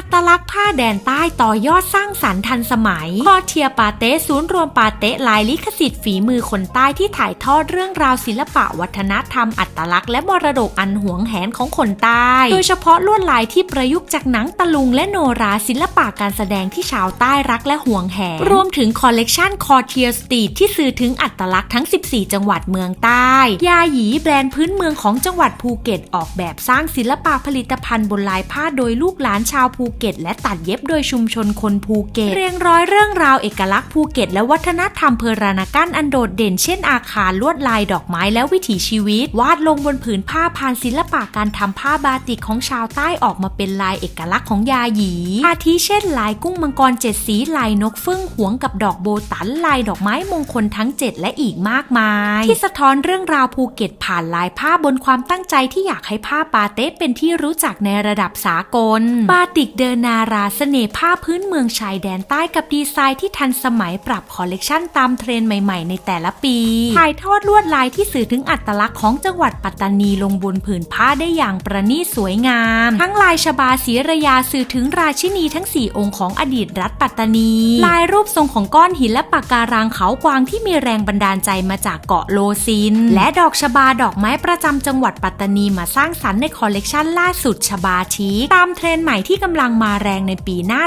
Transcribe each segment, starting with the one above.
อัตลักษณ์ผ้าแดนใต้ต่อยอดสร้างสรรค์ทันสมัย คอเทียปาเต้ศูนย์รวมปาเต้ลายลิขสิทธิ์ฝีมือคนใต้ที่ถ่ายทอดเรื่องราวศิลปะวัฒนธรรมอัตลักษณ์และมรดกอันหวงแหนของคนใต้ โดยเฉพาะลวดลายที่ประยุกต์จากหนังตะลุงและโนราศิลปะการแสดงที่ชาวใต้รักและหวงแหน รวมถึงคอลเลกชันคอเทียสตรีทที่สื่อถึงอัตลักษณ์ทั้ง 14 จังหวัดเมืองใต้ ยาหยีแบรนด์พื้นเมืองของจังหวัดภูเก็ตออกแบบสร้างศิลปะผลิตภัณฑ์บนลายผ้าโดยลูกหลานชาวภูเก็ต และตัดเย็บโดยชุมชนคนภูเก็ต เรียงร้อยเรื่องราวเอกลักษณ์ภูเก็ต และวัฒนธรรมเพรานากันอันโดดเด่นเช่นอาคารลวดลายดอกไม้และวิถีชีวิต วาดลงบนผืนผ้าผ่านศิลปะการทำผ้าบาติกของชาวใต้ออกมาเป็นลายเอกลักษณ์ของยาหยีอาทิเช่น ลายกุ้งมังกรเจ็ดสีลายนกฟึ่งหวงกับดอกโบตันลายดอกไม้มงคลทั้ง 7 และอีกมากมาย ที่สะท้อนเรื่องราวภูเก็ตผ่านลายผ้าบนความตั้งใจที่อยากให้ผ้าปาเต้เป็นที่รู้จักในระดับสากล บาติกเดอนาราเสน่ห์ผ้าพื้นเมืองชายแดนใต้กับดีไซน์ที่ทันสมัยปรับคอลเลกชันตามเทรนด์ใหม่ๆ ในแต่ละปี ถ่ายทอดลวดลายที่สื่อถึงอัตลักษณ์ของจังหวัดปัตตานีลงบนผืนผ้าได้อย่างประณีตสวยงาม ทั้งลายชบาศีระยาสื่อถึงราชินีทั้ง 4 องค์ของอดีตรัฐปัตตานี ลายรูปทรงของก้อนหินและปะการังเขากวางที่มีแรงบันดาลใจมาจากเกาะโลซิน และดอกชบาดอกไม้ประจำจังหวัดปัตตานีมาสร้างสรรค์ในคอลเลกชันล่าสุดชบาชีตามเทรนด์ใหม่ที่กำลังมาแรงในปีหน้า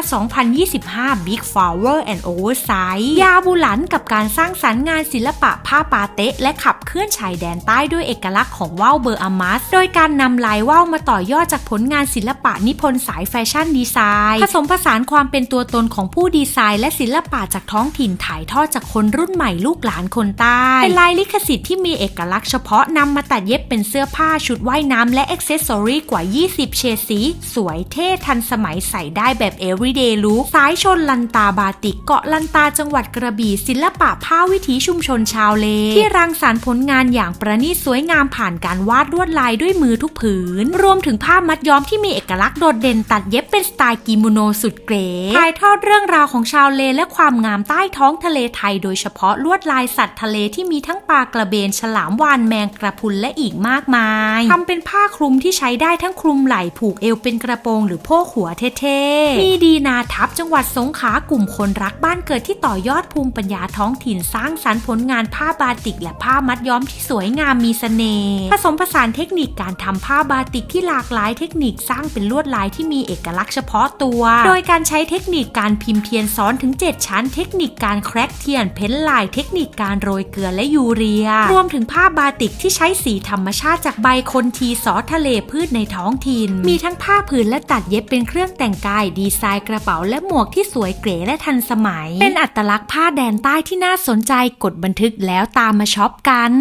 2025 Big Flower and Oversize ยาบุหลันกับการสร้างสรรค์งานศิลปะผ้าปาเตะ และขับเคลื่อนชายแดนใต้ด้วยเอกลักษณ์ของว่าวเบอร์อามัส โดยการนำลายว่าวมาต่อยอดจากผลงานศิลปะนิพนธ์สายแฟชั่นดีไซน์ ผสมผสานความเป็นตัวตนของผู้ดีไซน์ และศิลปะจากท้องถิ่นถ่ายทอดจากคนรุ่นใหม่ลูกหลานคนใต้ เป็นลายลิขสิทธิ์ที่มีเอกลักษณ์เฉพาะนำมาตัดเย็บเป็นเสื้อผ้าชุดว่ายน้ำและอ็อกเซสซอรีกว่า 20 เฉดสี สวยเท่ทันสมัยใส่ได้แบบ everyday look สายชนลันตาบาติกเกาะลันตาจังหวัดกระบี่ศิลปะผ้าวิถีชุมชนชาวเล ที่รังสรรค์ผลงานอย่างประณีตสวยงามผ่านการวาดลวดลายด้วยมือทุกผืน รวมถึงผ้ามัดย้อมที่มีเอกลักษณ์โดดเด่นตัดเย็บเป็นสไตล์กิโมโนสุดเก๋ถ่ายทอดเรื่องราวของชาวเลและความงามใต้ท้องทะเลไทย โดยเฉพาะลวดลายสัตว์ทะเลที่มีทั้งปลากระเบนฉลามวานแมงกระพุนและอีกมากมายทำเป็นผ้าคลุมที่ใช้ได้ทั้งคลุมไหล่ผูกเอวเป็นกระโปรงหรือโพกหัวเท่ๆ มีดีนาทับจังหวัดสงขลากลุ่มคนรักบ้านเกิดที่ต่อยอดภูมิปัญญาท้องถิ่นสร้างสรรค์ผลงานผ้าบาติก และผ้ามัดย้อมที่สวยงามมีเสน่ห์ผสมผสานเทคนิคการทำผ้าบาติกที่หลากหลายเทคนิคสร้างเป็นลวดลายที่มีเอกลักษณ์เฉพาะตัว โดยการใช้เทคนิคการพิมพ์เทียนซ้อนถึง 7 ชั้น เทคนิคการแครกเทียน เพ้นลายเทคนิคการโรยเกลือและยูเรีย รวมถึงผ้าบาติกที่ใช้สีธรรมชาติจากใบคนทีซอทะเลพืชในท้องถิ่น มีทั้งผ้าผืนและตัดเย็บเป็นเครื่องแต่งกายดีไซน์กระเป๋าและหมวกที่สวยเก๋และทันสมัย เป็นอัตลักษณ์ผ้าแดนใต้ที่น่าสนใจกดบันทึกแล้วตามมาช็อปกัน